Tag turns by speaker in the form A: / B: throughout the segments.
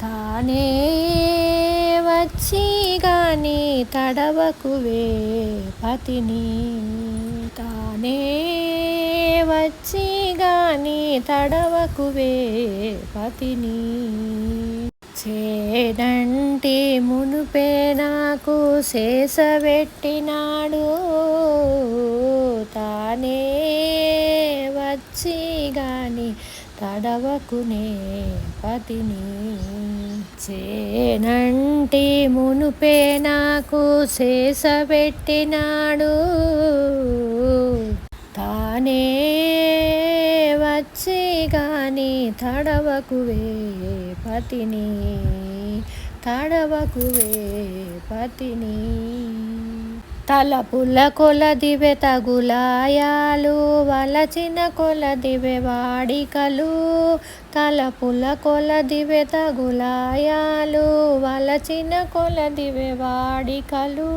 A: తానే వచ్చి గాని తడవకువే పతిని. తానే వచ్చి గాని తడవకువే పతిని. చేడంటి మునుపే నాకు శేషబెట్టినాడు తానే వచ్చి గాని తడవకునే పతిని. చేనంటి మునుపే నాకు శేషబెట్టినాడు తానే వచ్చి గాని తడవకువే పతిని తడవకువే పతిని. తలపుల కొలదివె తగులాయాలు వలచిన కొలదివె వాడికలు. తలపుల కొలదివె తగులాయాలు వలచిన కొలదివె వాడికలు.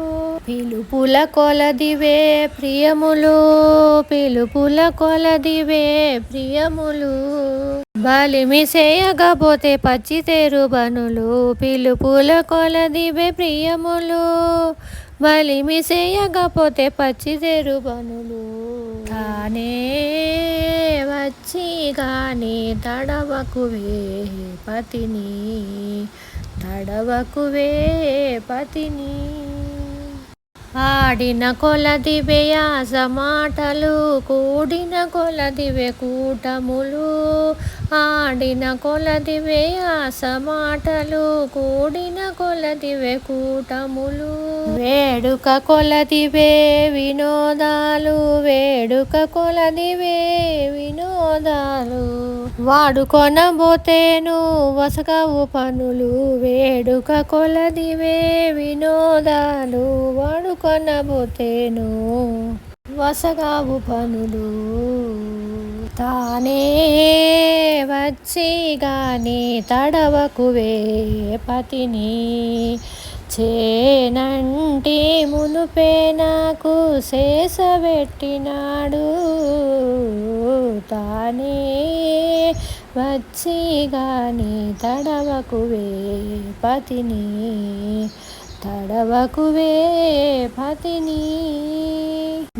A: పిలుపుల కొలదివే ప్రియములు పిలుపుల కొలదివే ప్రియములు. బలిమి చేయకపోతే పచ్చి తెరు బనులు పిలుపుల కొలదివే ప్రియములు. వలిమి చేయకపోతే పచ్చి తెరు బనులు తానే వచ్చి గాని తడవకువే పతిని తడవకువే పతిని. ఆడిన కొలది ఆశ మాటలు కూడిన కొలదివే కూటములు. ఆడిన కొలది ఆశ మాటలు కూడిన కొలదివే కూటములు. వేడుక కొలదివే వినోదాలు వేడుక కొలదివే వినోదాలు. వాడుకొనబోతేను వసకవు పనులు వేడుక కొలదివే వినోదాలు వాడుకొనబోతేను. వసగావు పనులు తానే వచ్చి గాని తడవకువే పతిని. చేనంటి మునుపే నాకు శేషబెట్టినాడు తానే వచ్చి గాని తడవకువే పతిని. తడవకువే పతిని.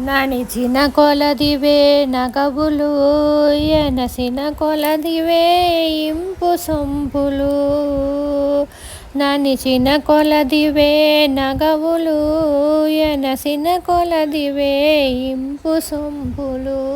A: నడిచిన కొలదివే నగవులు ఎనసిన కొలదివే ఇంపు సొంపులు. ననిచిన కొలదివే నగవులు ఎనసిన కొలదివే ఇంపు సొంపులు.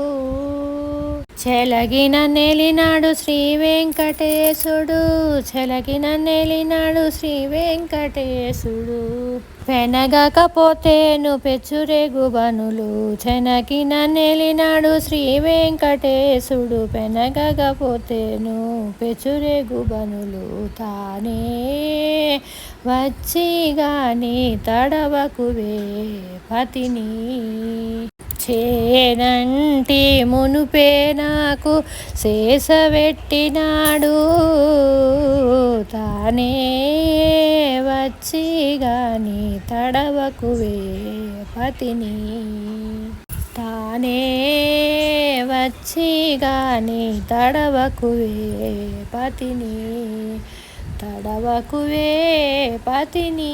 A: చెలగిన నెలినాడు శ్రీ వెంకటేశుడు. చెలగిన నెలినాడు శ్రీ వెంకటేశుడు. పెనగకపోతేను పెచ్చురేగు బనులు. చెనకిన నెలినాడు శ్రీ వెంకటేశుడు. పెనగకపోతేను పెచ్చురేగుబనులు తానే వచ్చి గాని తడవకువే పతిని. చేనంటి మునుపే నాకు శేషబెట్టినాడు తానే వచ్చి గాని తడవకువే పతిని తానే వచ్చి గాని తడవకువే పతిని తడవకువే పతిని